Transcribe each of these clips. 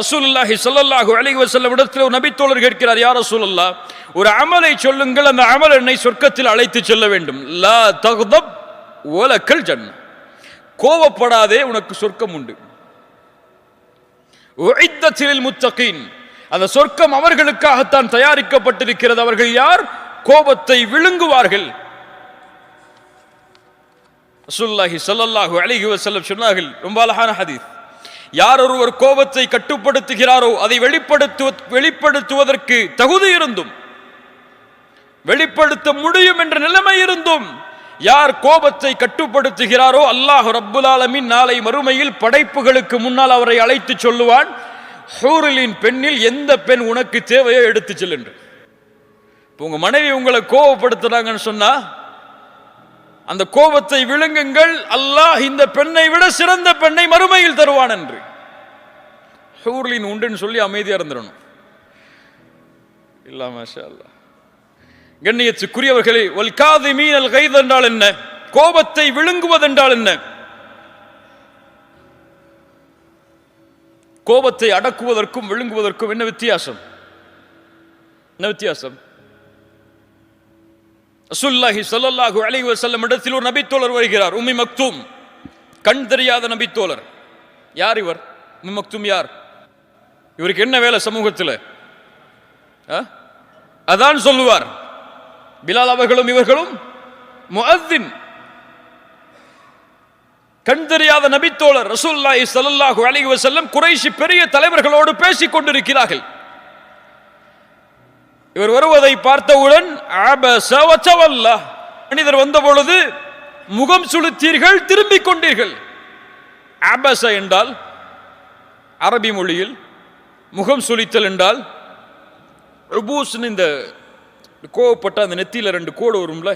ரசூலுல்லாஹி ஸல்லல்லாஹு அலைஹி வஸல்லம் இடத்தில் ஒரு நபித்தோழர் கேட்கிறார் யார் ரசூலுல்லாஹ் ஒரு அமலை சொல்லுங்கள் அந்த அமல் என்னை சொர்க்கத்தில் அழைத்து செல்ல வேண்டும். லா தகுதப் ஓலக்கல் ஜன்ன கோவப்படாதே உனக்கு சொர்க்கம் உண்டு. உழைத்தத்தில் முத்தகீன். அந்த சொர்க்கம் அவர்களுக்காகத்தான் தயாரிக்கப்பட்டிருக்கிறது. அவர்கள் யார்? கோபத்தை விழுங்குவார்கள். ரசூல்லாஹி சல்லல்லாஹு அலிஹி வசல்லம் சொன்னார்கள் ரொம்ப அழகான ஹதீஸ். யார் ஒருவர் கோபத்தை கட்டுப்படுத்துகிறாரோ அதை வெளிப்படுத்து வெளிப்படுத்துவதற்கு தகுதி இருந்தும் வெளிப்படுத்த முடியும் என்ற நிலைமை இருந்தும் யார் கோபத்தை கட்டுப்படுத்துகிறாரோ அல்லாஹ் ரப்புல் ஆலமின் நாளை மறுமையில் படைப்புகளுக்கு முன்னால் அவரை அழைத்து சொல்லுவான் ஹூரிலின் பெண்ணில் எந்த பெண் உனக்கு தேவையோ எடுத்து செல்லுன்று இப்போ உங்க மனைவி உங்களை கோபப்படுத்துறாங்கன்னு சொன்னா அந்த கோபத்தை விழுங்குங்கள். அல்லாஹ் இந்த பெண்ணை விட சிறந்த பெண்ணை மறுமையில் தருவான் என்று. ஹூர்லின் உண்டுன்னு சொல்லி அமைதியாக இருந்துடணும். இல்லாம மாஷா அல்லாஹ் கண்ணியத்துக்குரியவர்களே ஒல்காது மீனல் கைது என்றால் என்ன? கோபத்தை விழுங்குவதென்றால் என்ன? கோபத்தை அடக்குவதற்கும் விழுங்குவதற்கும் என்ன வித்தியாசம்? என்ன வித்தியாசம்? ரசூல்லாஹி சொல்லல்லாஹு அலைஹி வசல்லம் இடத்தில் ஒரு நபித்தோழர் வருகிறார் உம்மி மக்தூம். கண் தெரியாத நபித்தோழர். யார் இவர்? உம்மி மக்தூம் யார்? இவருக்கு என்ன வேலை சமூகத்தில்? ஆ? அதான் சொல்லுவார். பிலால் அவர்களும் இவர்களும் முஅத்தின். கண் தெரியாத நபித்தோழர் ரசூல்லாஹி சல்லாஹு அலைஹி வசல்லம் குறைஷி பெரிய தலைவர்களோடு பேசிக் கொண்டிருக்கிறார்கள். இவர் வருவதை பார்த்தவுடன் மனிதர் வந்த பொழுது முகம் சுளுத்தீர்கள் திரும்பிக் கொண்டீர்கள். ஆபச என்றால் அரபி மொழியில் முகம் சுளித்தல் என்றால் உபூஸ்னு இந்த கோவப்பட்ட அந்த நெத்தியில் ரெண்டு கோடு வரும்ல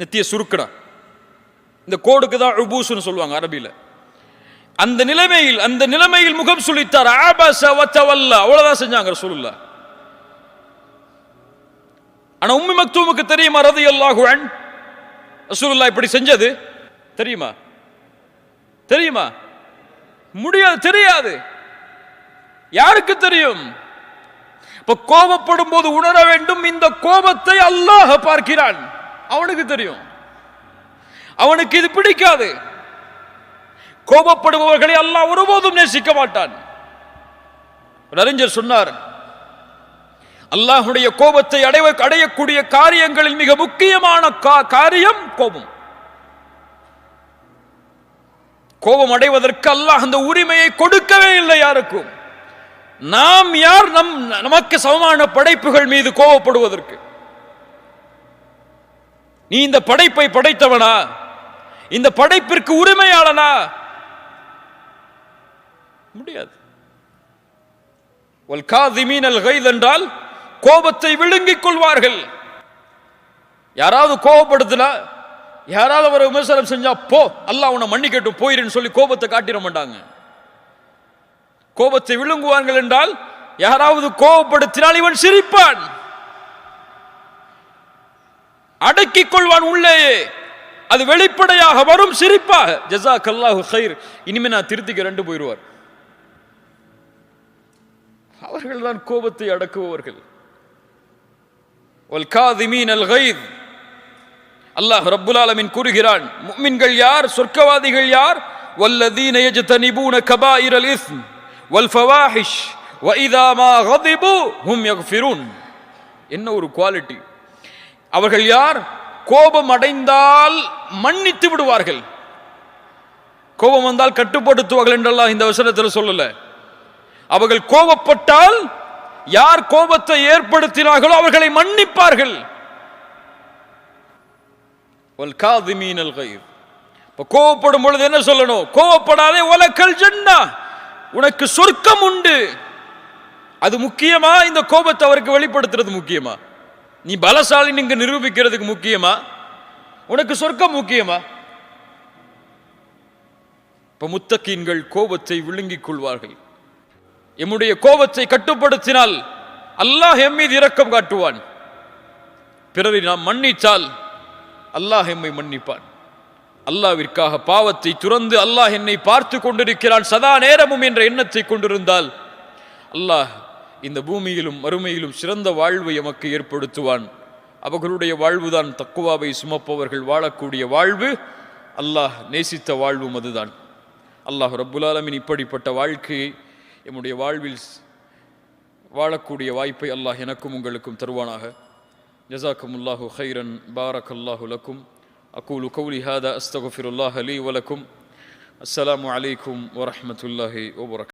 நெத்திய சுருக்கணா இந்த கோடுக்கு தான் உபூஸ்னு சொல்லுவாங்க அரபியில். அந்த நிலைமையில் அந்த நிலைமையில் முகம் சுளித்தார் அபஸ வச்சவல்ல. அவ்வளோதான் செஞ்சாங்க ரசூலுல்லாஹ். ஆனா உம்மி மக்தூமுக்கு தெரியுமா ரதி அல்லாஹுவன் ரசூலுல்லா இப்படி செஞ்சது. தெரியுமா? தெரியுமா? முடியாது தெரியாது. யாருக்கு தெரியும்? இப்ப கோபப்படும் போது உணர வேண்டும் இந்த கோபத்தை அல்லாஹ் பார்க்கிறான். அவனுக்கு தெரியும். அவனுக்கு இது பிடிக்காது. கோபப்படுபவர்களை அல்லாஹ் ஒருபோதும் நேசிக்க மாட்டான். அறிஞர் சொன்னார் அல்லாஹுடைய கோபத்தை அடைய அடையக்கூடிய காரியங்களில் மிக முக்கியமான கா- காரியம் கோபம். கோபம் அடைவதற்கு அல்லாஹ் அந்த உரிமையை கொடுக்கவே இல்லை யாருக்கும். நாம் யார்? நம் நமக்கு சமமான படைப்புகள் மீது கோபப்படுவதற்கு. நீ இந்த படைப்பை படைத்தவனா? இந்த படைப்பிற்கு உரிமையாளனா? முடியாது. என்றால் கோபத்தை விழுங்கிக் கொள்வார்கள். யாராவது கோபப்படுத்தினா யாராவது அவரை விமர்சனம் செஞ்சா போ அல்லாஹ் உன்னை மன்னிக்கட்டும் போயிருன்னு சொல்லி கோபத்தை காட்டிட மாட்டாங்க. கோபத்தை விழுங்குவார்கள் என்றால் யாராவது கோபப்படுத்தினால் இவன் சிரிப்பான். அடக்கிக் கொள்வான் உள்ளேயே. அது வெளிப்படையாக வரும் சிரிப்பாக. ஜசா கல்லாஹு ஹைர் இனிமே நான் திருத்திக்க ரெண்டு போயிடுவார். அவர்கள்தான் கோபத்தை அடக்குபவர்கள். வல் காதிமீன் அல் கைத் அல்லாஹ் ரப்புல் ஆலமீன் கூறுகிறான் முஃமின்கள் யார் சொர்க்கவாதிகள் யார் வல்லதீன யஜ்தனிபூன கபாயிரல் இஸ்ம் வல் ஃபவாஹிஷ் وإذا ما غضبوا هم يغفرون என்ன ஒரு குவாலிட்டி அவர்கள் யார் கோபம் அடைந்தால் மன்னித்து விடுவார்கள் கோபம் வந்தால் கட்டுப்படுத்துவார்கள் என்றெல்லாம் இந்த வசனத்தில் சொல்லல அவர்கள் கோபப்பட்டால் யார் கோபத்தை ஏற்படுத்தினார்களோ அவர்களை மன்னிப்பார்கள். கோபப்படும் பொழுது என்ன சொல்லணும்? கோபப்படாதே ஒலக்கல் ஜன்னா. உனக்கு சொர்க்கம் உண்டு. அது முக்கியமா? இந்த கோபத்தை அவருக்கு வெளிப்படுத்துறது முக்கியமா? நீ பலசாலி நீங்க நிரூபிக்கிறதுக்கு முக்கியமா? உனக்கு சொர்க்கம் முக்கியமா? இப்ப முத்தக்கீன்கள் கோபத்தை விழுங்கிக் கொள்வார்கள். எம்முடைய கோபத்தை கட்டுப்படுத்தினால் அல்லாஹ் எம் மீது இரக்கம் காட்டுவான். பிறரை நாம் மன்னித்தால் அல்லாஹ் எம்மை மன்னிப்பான். அல்லாவிற்காக பாவத்தை துறந்து அல்லாஹ் என்னை பார்த்து கொண்டிருக்கிறான். சதா நேரமும் என்ற எண்ணத்தை கொண்டிருந்தால் அல்லாஹ் இந்த பூமியிலும் மறுமையிலும் சிறந்த வாழ்வை எமக்கு ஏற்படுத்துவான். அவர்களுடைய வாழ்வுதான் தக்குவாவை சுமப்பவர்கள் வாழக்கூடிய வாழ்வு. அல்லாஹ் நேசித்த வாழ்வும் அதுதான். அல்லாஹ் ரப்புல் இப்படிப்பட்ட வாழ்க்கையை எம்முடைய வாழ்வில் வாழக்கூடிய வாய்ப்பை அல்லாஹ் எனக்கும் உங்களுக்கும் தருவானாக ஜசாக்கும் அல்லாஹு ஹைரன் பாரக் அல்லாஹு லக்கும் அக்கூலு கௌலி ஹாதா அஸ்தகுஃபிருல்லாஹ் அலி வலக்கும் அஸ்லாம் அலைக்கும் வரமத்துல்லாஹி வபரக்